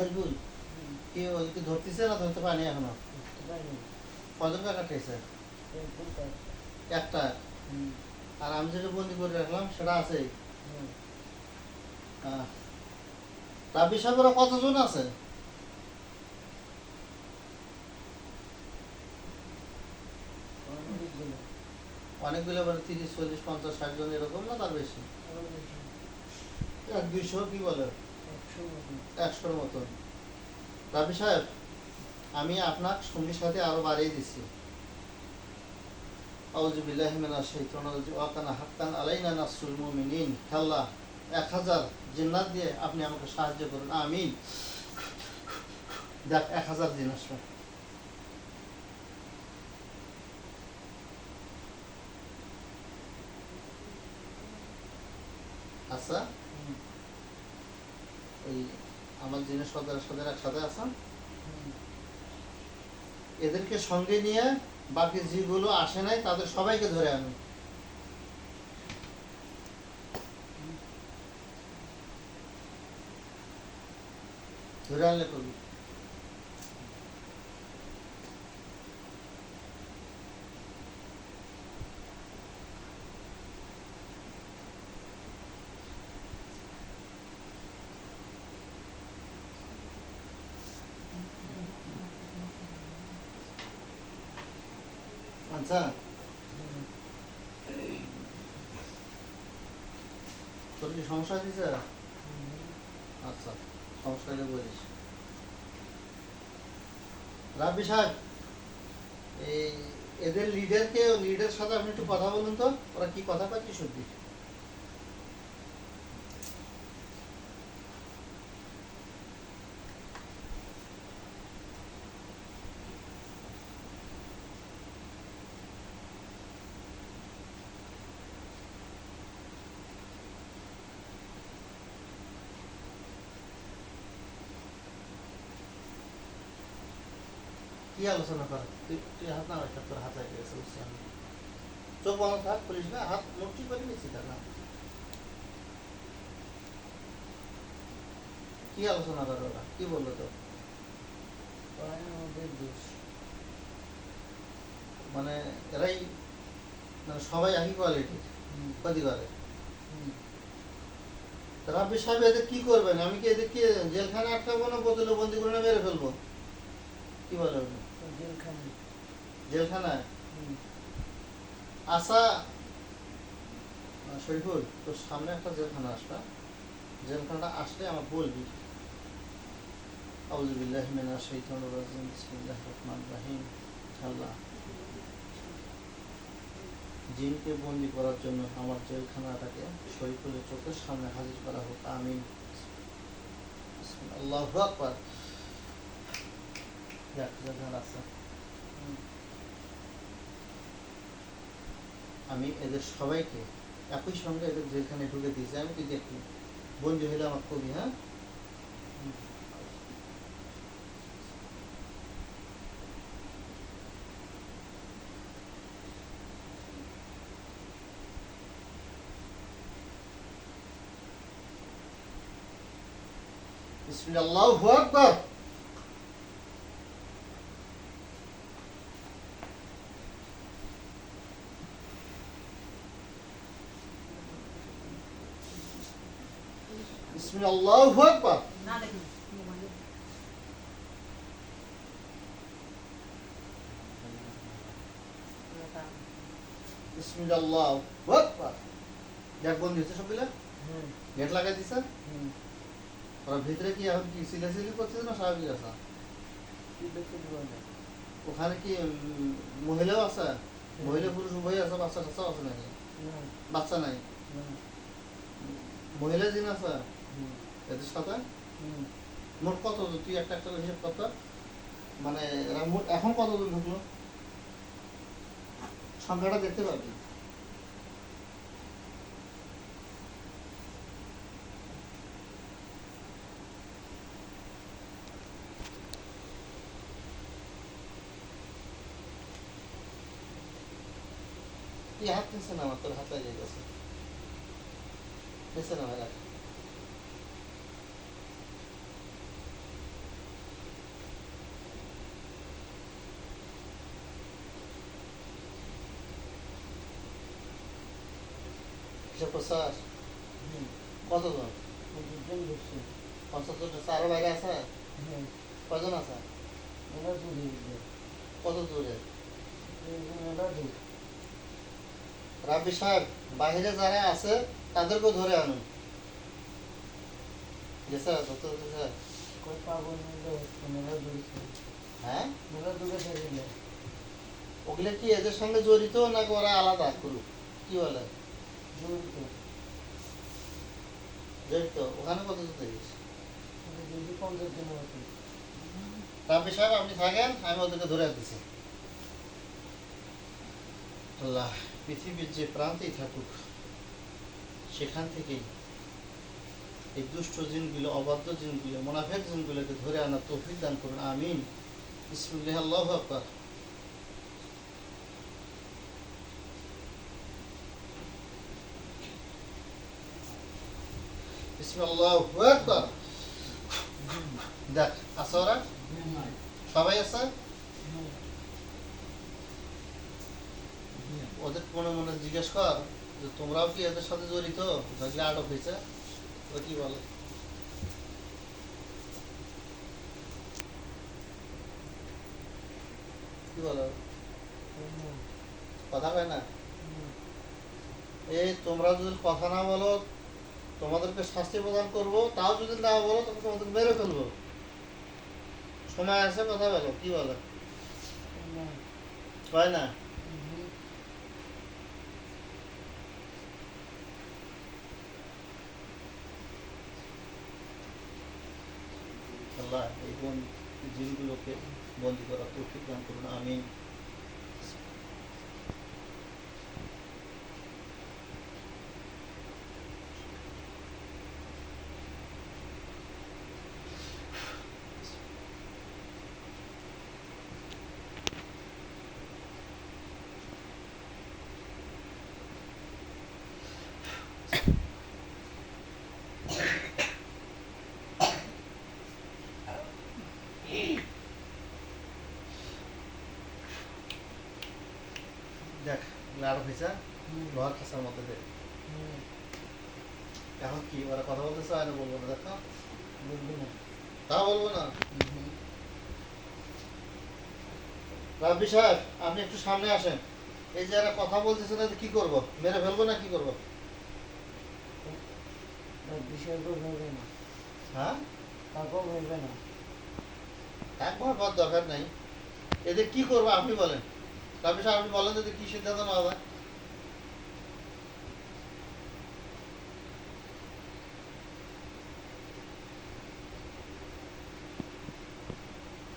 শরীফুল কি ওদেরকে ধরতেছে না ধরতে পারেনি এখনও। কজন টাকা খাইছে একটা? আর আমি যেটা বন্দি করে রাখলাম সেটা আছে? রাবি সাহেবেরা কতজন আছে? অনেকগুলো। মানে তিরিশ চল্লিশ পঞ্চাশ ষাট জন এরকম না তার বেশি? এক দুইশো কি বলে? একশোর মতন। রাবি সাহেব আমি আপনার সঙ্গীর সাথে আরও বাড়িয়ে দিচ্ছি আউযু বিল্লাহি মিনাশ শাইতানির রাজিম। ওয়া কানা হাক্কান আলাইনা নাসরুল মুমিনিন। আল্লাহ এক হাজার জিন্নাত দিয়ে আপনি আমাকে সাহায্য করুন। আমিন। দেখ এক হাজার দিন আসবে। আচ্ছা? ওই আমার যিনি সদর সদর একসাথে আছেন। এদেরকে সঙ্গে নিয়ে বাকি যেগুলো আসে নাই, তাদের সবাইকে ধরে আনি। ধরে আনলে করবি আচ্ছা হুম তোর কি সমস্যা দিছে হুম আচ্ছা সমস্যা হলে বলিস রাব্বি সাহেব, এই এদের লিডারকে লিডার সাথে আপনি একটু কথা বলুন তো, ওরা কি কথা পাচ্ছি সত্যি কি আলোচনা করে তুই তুই হাত না রাখা তোর হাত গেছে বুঝছি আমি চোখ বন্ধ থাক খুলিস না হাত করে নিচ্ছি তার না কি আলোচনা করে ওরা কি বলল তো মানে এরাই মানে সবাই একই কোয়ালিটির ক্ষতি করে রাব্বি সাহেব এদের কি করবেন আমি কি এদেরকে জেলখানে আটকাবো না বোতলে বন্দি করে না মেরে ফেলব কি বলে আপনি? জেলখানায় আশা শরীফুল তোর সামনে একটা জেলখানা আসবে। জেলখানাটা আসলে আমার বলবি। আউযু বিল্লাহি মিনাশ রাজিম বিসমিল্লাহির রহমানির রহিম। আল্লাহ জিনকে বন্দি করার জন্য আমার জেলখানাটাকে শরীফুলের চোখের সামনে হাজির করা হোক। আমিন। আল্লাহু আকবার দেখ জেলখানা আছে হুম আমি এদের সবাইকে একই সঙ্গে এদের যেখানে ঢুকে দিয়েছি, আমি তুই দেখি বন্ধু হলে আমার কবি হ্যাঁ? বিসমিল্লাহু আকবার! আকবার না দেখুন মোবাইলে বিসমিল্লাহু আকবার দেখ বন্ধু হচ্ছে সবগুলা? গেট লাগাই দিছে? ওরা ভিতরে কি এখন কি সিলাসিলি করছে না স্বাভাবিক আছে? ওখানে কি মহিলাও আছে? মহিলা পুরুষ উভয় আছে? বাচ্চা টাচ্চাও আছে নাকি? বাচ্চা নাই? মহিলা জিন আছে? এদের সাথে? মোট কত তুই একটা একটা হিসাব কত মানে এরা মোট এখন কতজন ঢুকলো? সংখ্যাটা দেখতে পারবি কি হাত নিচ্ছে না আমার তোর হাত লাগিয়ে গেছে। নিচ্ছে না রাখ। একশো কতজন? পঞ্চাশ জন আরও বাইরে আছে? হ্যাঁ। কজন আছে? ওরা দূরে। গেছে কত দূরে? ওরা সাহেব বাহিরে যারা আছে তাদেরকেও ধরে আনুন গেছে দত্ত গেছে কই পাবো দূরে হ্যাঁ? দূরে ওগুলো কি এদের সঙ্গে জড়িত নাকি ওরা আলাদা? করুক কি বলে? জড়িত জড়িত ওখানে কত দেখিস? যদি পঞ্চাশ জন আছে রাবি সাহেব আপনি থাকেন আমি ওদেরকে ধরে দিছি আল্লাহ পৃথিবীর যে প্রান্তেই থাকুক সেখান থেকেই এই দুষ্ট জিনগুলো অবাধ্য জিনগুলো মোনাফেক জিনগুলোকে ধরে আনার তৌফিক দান করুন। আমিন। বিসমুল্লাহ আল্লাহ আকবার। বিসমিল্লাহ আকবার। দেখ, আছে সবাই আছে? ওদের মনে মনে জিজ্ঞেস কর যে তোমরাও কি এদের সাথে জড়িত? দেখলে আটক হয়েছে ও কি বলে? কি বলো? কথা কয় না? এই তোমরা যদি কথা না বলো তোমাদেরকে শাস্তি প্রদান করব, তাও যদি না বলো তখন তোমাদের মেরে ফেলব। সময় আছে, কথা বলো, কি বলো? কয় না? আল্লাহ এই জিনগুলোকে বন্দি করা তৌফিক দান করুন, আমিন। লাড় হয়েছে লোহার খাসার মধ্যে দেখ এখন কি ওরা কথা বলতেছে আর বলব না দেখো। বলব না। তা বলব না? রাব্বি সাহেব আপনি একটু সামনে আসেন। এই যে এরা কথা বলতেছে না কি করব? মেরে ফেলব না কি করব? বিষয় বলবে না। হ্যাঁ? কাউকেও বলবে না। একবার পর দরকার নাই। এদের কি করব আপনি বলেন। সাহেব আপনি বলেন যদি কি সিদ্ধান্ত নেওয়া হয়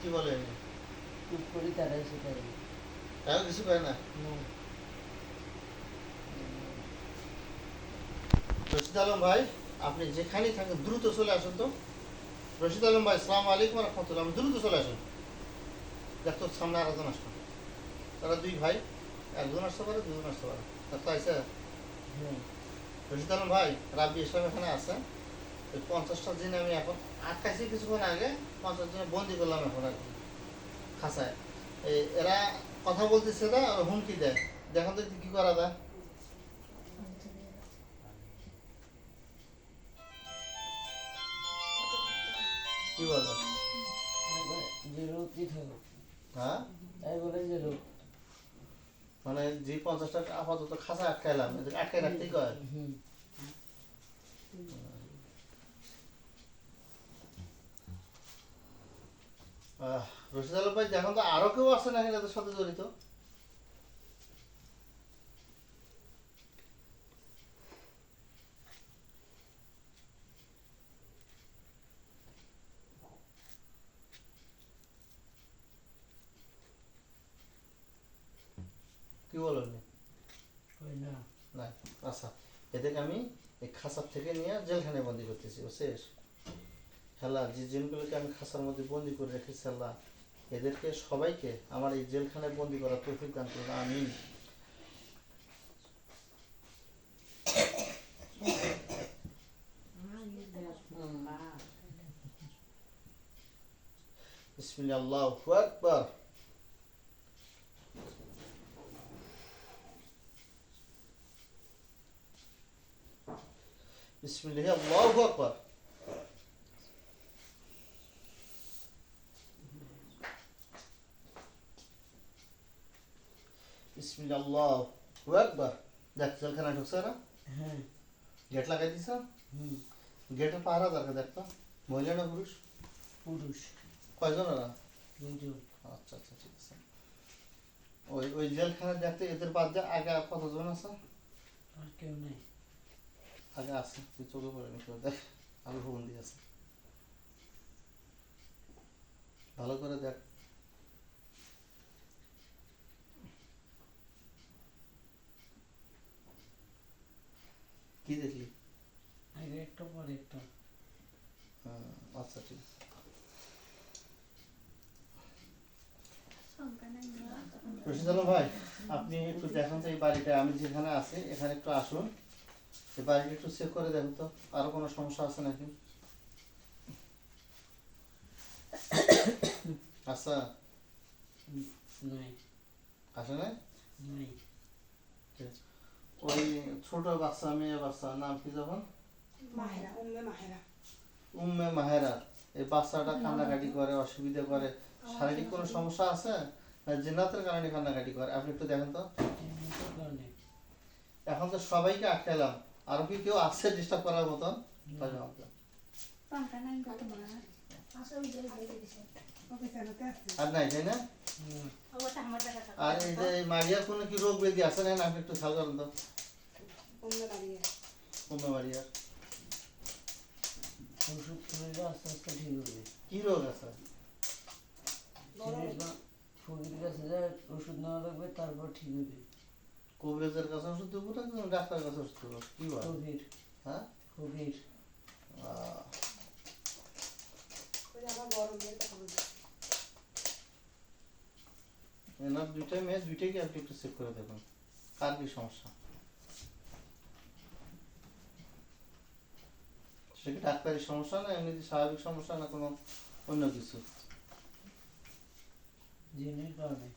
কি বলেন চুপ করি তারাই সেটাই। তাও কিছু করে না? রশিদ আলম ভাই আপনি যেখানেই থাকেন দ্রুত চলে আসুন তো। রশিদ আলম ভাই সালাম আলাইকুম রহমতুল্লাহ। আপনি দ্রুত চলে আসুন। দেখ সামনে আর একজন আসবে। তারা দুই ভাই একজন আসতে পারে দুজন আসতে পারে। তার তো হ্যাঁ রশিদ আলম ভাই রাব্বি ইসলাম এখানে আছে। ওই পঞ্চাশটা দিন আমি এখন আটকাইছি কিছুক্ষণ আগে পঞ্চাশ দিনে বন্দি করলাম এখন আর কি খাসায় এই এরা কথা বলতেছে না আর হুমকি দেয়। দেখেন তো কি করা যায়। কি বলে? যে রোগটি থাকো হ্যাঁ? তাই বলে যে রোগ মানে যে পঞ্চাশ টাকা আপাতত খাসা আটকাইলাম এদের আটকাই রাখতেই কয়? রশিদ আলম ভাই দেখুন তো আরও কেউ আছে নাকি তাদের সাথে জড়িত কি বলেন ওই না না আচ্ছা এদেরকে আমি এই খাসার থেকে নিয়ে জেলখানায় বন্দি করতেছি ও শেষ খেলা যে জিনগুলোকে আমি খাসার মধ্যে বন্দি করে রেখেছি আল্লাহ এদেরকে সবাইকে আমার এই জেলখানায় বন্দি করার তৌফিক দান করুন আমি বিসমিল্লাহ আকবার। বিসমিল্লাহি আল্লাহু আকবার বিসমিল্লাহ আল্লাহু আকবার দেখ জেলখানা ঢুকছে না হ্যাঁ গেট লাগাই দিছ হুম গেটের পাহারা দরকার দেখতো মহিলা না পুরুষ পুরুষ কয়জন ওরা দুজন আচ্ছা আচ্ছা ঠিক আছে ওই ওই জেলখানা দেখতে এদের বাদ দিয়ে আগে আর কতজন আছে আর কেউ নেই আগে আছে তুই চোখে পড়েনি কেউ দেখ আছে ভালো করে দেখ। কি দেখলি? আগে একটা পরে একটা। হ্যাঁ, আচ্ছা ঠিক আছে। রশিদ আলম ভাই আপনি একটু দেখুন তো এই বাড়িটা। আমি যেখানে আছি এখানে একটু আসুন। এই বাড়িটা একটু চেক করে দেখুন তো আরও কোনো সমস্যা আছে নাকি? আচ্ছা। আসে না ওই ছোট বাচ্চা মেয়ে বাচ্চা নাম কি যখন? মাহেরা উম্মে মাহেরা। এই বাচ্চাটা কান্নাকাটি করে অসুবিধা করে। শারীরিক কোনো সমস্যা আছে? না জিন্নাতের কারণে কান্নাকাটি করে। আপনি একটু দেখেন তো। এখন তো সবাইকে আটকালাম। আরও কি কেউ আছে ডিস্টার্ব করার মতন তাহলে আসছে। আর নাই তাই না? আর এই যে মারিয়ার কোনো কি রোগ ব্যাধি আছে না? আপনি একটু খেয়াল করেন তো। উম্মে মারিয়ার ওষুধ খেলে আস্তে আস্তে ঠিক হবে। কি রোগ আছে? শরীর ফকির কাছে যায় ওষুধ নেওয়া লাগবে তারপর ঠিক হবে। কবিরাজের কাছে ওষুধ দেবো না কিন্তু ডাক্তারের কাছে ওষুধ দেবো? কি বল? ফকির হ্যাঁ? বলছে এনার দুইটাই মেয়ে দুইটাই আপনি একটু চেক করে দেখুন। কার কি সমস্যা? সে কি ডাক্তারি সমস্যা না এমনি স্বাভাবিক সমস্যা না কোনো অন্য কিছু? জিনের কারণে।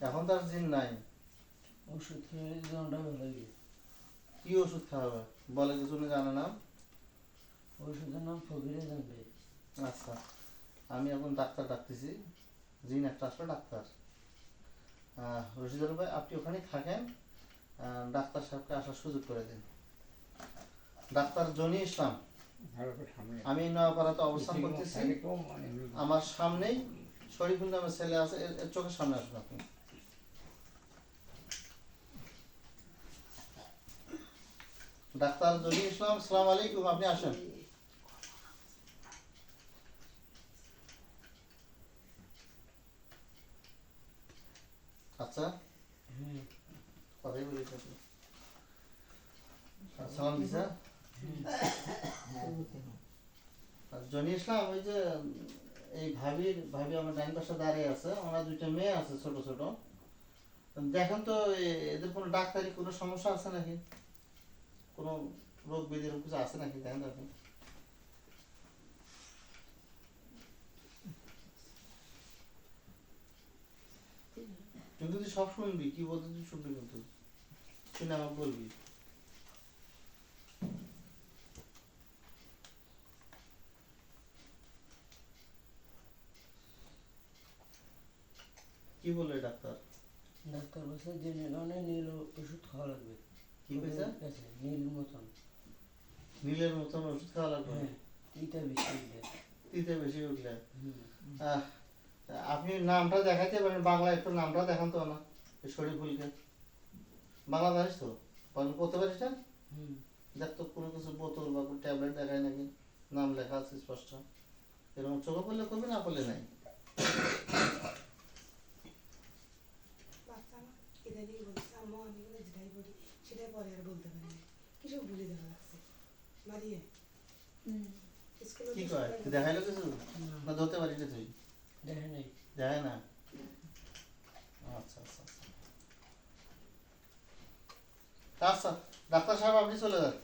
এখন তার জিন নাই। ওষুধ খেলে জনটা ভালো হবে কি ওষুধ খাওয়াবে? বলে কিছু উনি জানে না ওষুধের নাম ফকিরে জানবে আচ্ছা আমি এখন ডাক্তার ডাকতেছি। জিন একটা আসলে ডাক্তার। রশিদুল ভাই আপনি ওখানে থাকেন? ডাক্তার সাহেবকে আসার সুযোগ করে দিন। ডাক্তার জনি ইসলাম আমি নয়াপাড়াতে অবস্থান করতেছি। আমার সামনেই শরীফুল নামের ছেলে আছে এর চোখের সামনে আসুন আপনি। ডাক্তার জনি ইসলাম সালাম আলাইকুম, আপনি আসেন। আচ্ছা। কথাই সালাম দিছা? জনি ইসলাম, ওই যে, এই ভাবির, ভাবি আমার ডাইন পাশে দাঁড়িয়ে আছে, ওনার দুইটা মেয়ে আছে, ছোট ছোট। দেখেন তো এদের কোনো ডাক্তারি কোনো সমস্যা আছে নাকি? কোনো রোগ ব্যাধি কিছু আছে নাকি? তো আপনি। তুই কিন্তু সব শুনবি, কি বলতে তুই শুনবি কিন্তু। শুনে আমাকে বলবি। কি বললে ডাক্তার? ডাক্তার বলছে জেনের কারণে নীল ওষুধ খাওয়া লাগবে। কি হয়েছে? ফকিরের নীল মতন। নীলের মতন ওষুধ খাওয়া লাগবে? হ্যাঁ বেশি উঠবে তিতে বেশি উঠলে? আপনি নামটা দেখাইতে পারেন বাংলা একটু নামটা দেখান তো না শরীফুলকে। বাংলা জানিস তো? বাংলা পড়তে পারিস না দেখ তো কোনো কিছু বোতল বা কোনো ট্যাবলেট দেখায় নাকি। নাম লেখা আছে স্পষ্ট। এরকম চোখে পড়লে করবি না পড়লে নাই বাচ্চা আমার ইদানিং বলছে আম্মা আমি বলে যেটাই বলি সেটাই পরে আর বলতে পারি কিছু ভুলে দেওয়া লাগছে মারিয়ে। কি কয়? দেখাইলো কিছু? না। ধরতে পারিস না তুই। দেখে নেই। দেখায় না? আচ্ছা আচ্ছা আচ্ছা। আচ্ছা ডাক্তার সাহেব আপনি চলে যান।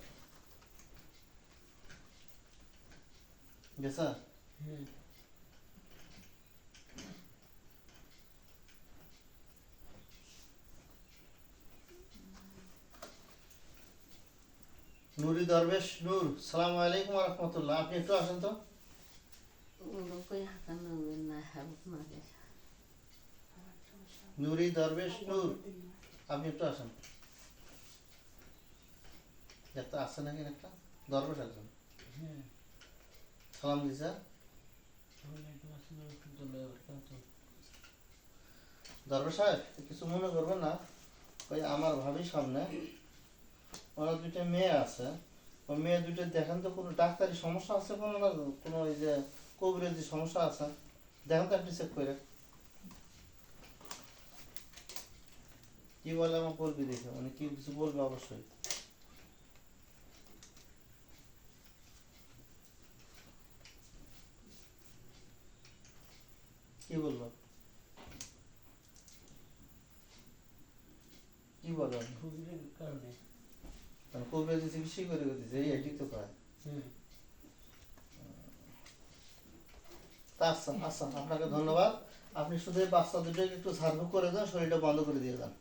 গেছা? হ্যাঁ নুরি দরবেশ নূর সালাম আলাইকুম রহমতুল্লাহ। আপনি একটু আসেন তো। নুরি দরবেশ নূর আপনি একটু আসেন। একটা আসছে নাকি একটা? দরবেশ একজন। হ্যাঁ। সালাম দিছে দরবেশ সাহেব কিছু মনে করবেন না। ওই আমার ভাবির সামনে ওনার দুইটা মেয়ে আছে। ওই মেয়ে দুইটা দেখেন তো কোনো ডাক্তারি সমস্যা আছে কোনো না কোনো ওই যে কবিরাজি সমস্যা আছে? দেখেন তো আপনি চেক করে। কি বলে আমার বলবি দেখে? উনি কি কিছু বলবে অবশ্যই। কি বলল? কি বলো ফুগির কারণে। মানে কবিরাজি চিকিৎসা করে এই এটি তো কয় আচ্ছা আচ্ছা আপনাকে ধন্যবাদ। আপনি শুধু এই বাচ্চা দুটোকে একটু ঝাড়ফুঁক করে দেন শরীরটা বন্ধ করে দিয়ে দেন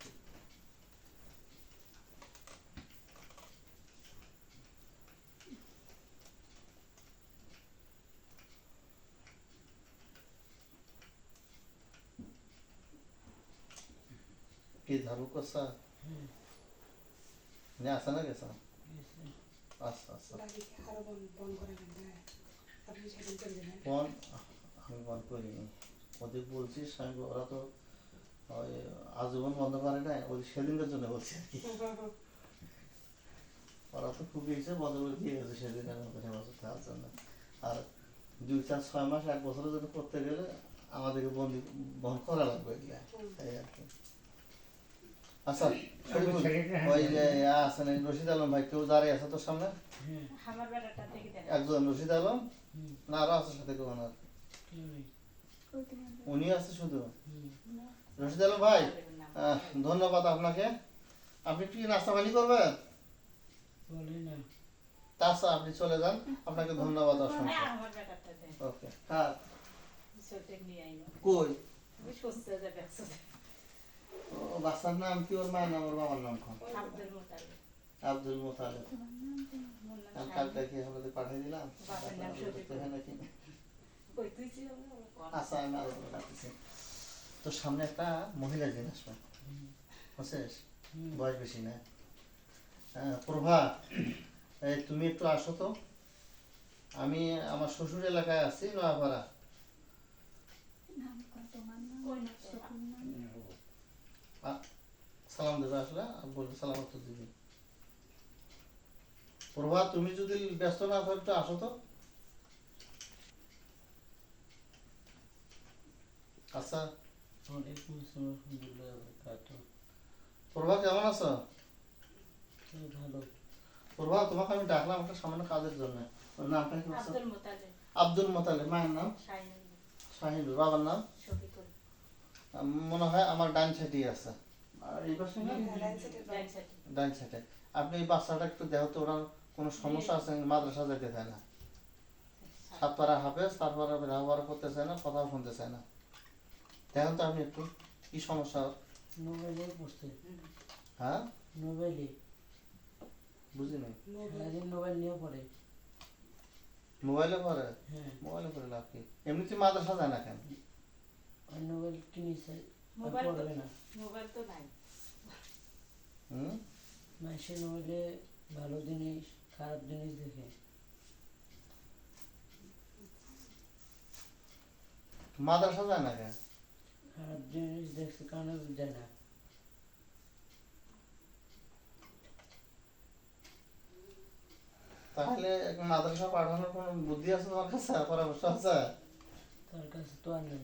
কি হ্যাঁ নিয়ে আসা না গেছা গেছে। আচ্ছা আরও বন বন করে আপনি সেদিন করে দেবেন ফোন আমি করিনি ওদের ওরা তো ওই আজীবন বন্ধ করে না ওই সেদিনের জন্য বলছি আর কি ওরা তো খুব ইচ্ছে বন্ধ করে দিয়ে গেছে সেদিনের মতো সে বছর থাকার জন্য আর দুই চার ছয় মাস এক বছরের জন্য করতে গেলে আমাদেরকে বন্দি বন্ধ করা লাগবে এগুলা এই আর কি আচ্ছা ওই যে আছেন রশিদ আলম ভাই কেউ দাঁড়িয়ে আছে তোর সামনে? হ্যাঁ। একজন রশিদ আলম? না আরও আছে সাথে কেউ ওনার। উনি আছে শুধু? রশিদ আলম ভাই ধন্যবাদ আপনাকে। আপনি কি নাস্তা পানি করবেন? বলে না। তাছাড়া আপনি চলে যান। আপনাকে ধন্যবাদ অসংখ্য। বেড়াটা ওকে হ্যাঁ। ছোটে নিয়ে আইনো কই ওই সুস্থ যাবে একসাথে ও বাচ্চার নাম কি? ওর মায়ের নাম ওর বাবার নাম কোন? আব্দুল মোতালে আব্দুল মোতালেব। কালকে কি আমাদের পাঠিয়ে দিলাম? নাকি? আচ্ছা আমি আলোচনা তো সামনে একটা মহিলা জিন আসবে। বুঝছিস? বয়স বেশি না। হ্যাঁ, প্রভা এই তুমি একটু আসো তো। আমি আমার শ্বশুর এলাকায় আছি নয়াপাড়া। সালাম দেবে আসলে আর বলবে সালাম তো দিবি। প্রভা তুমি যদি ব্যস্ত না থাকো একটু আসো তো। আচ্ছা। প্রভা কেমন আছো? ভালো। প্রভা তোমাকে আমি ডাকলাম একটা সামান্য কাজের জন্য। নামটা কি আব্দুল মোতালে মায়ের নাম? শাহিন শাহিনুর বাবার নাম? মনে হয় আমার ডান সাইডে আছে। আর এই পাশে সাইডে ডান সাইডে। আপনি এই বাচ্চাটা একটু দেখো তো ওরা কোনো সমস্যা আছে? মাদ্রাসা যেতে চায় না। সাত পারা হাফেজ তার পারা ব্যবহার করতে চায় না কথাও শুনতে চায় না। দেখেন তো আপনি একটু কি সমস্যা? মোবাইলে পড়ছে হ্যাঁ? মোবাইলে। বুঝি নাই। সারাদিন মোবাইল নিয়ে পড়ে। মোবাইলে পড়ে? হ্যাঁ। মোবাইলে পড়ে লাভ কি? এমনিতে মাদ্রাসা যায় না কেন? মোবাইল কিনেছে। মোবাইল তো মোবাইল তো নাই হুম মানুষের মোবাইলে ভালো জিনিস খারাপ জিনিস দেখে। মাদ্রাসা যায় না কেন? খারাপ জিনিস দেখছে কারণে যায় না। তাহলে এখন মাদ্রাসা পাঠানোর কোনো বুদ্ধি আছে তোমার কাছে? পরামর্শ আছে? তার কাছে তো আর নেই।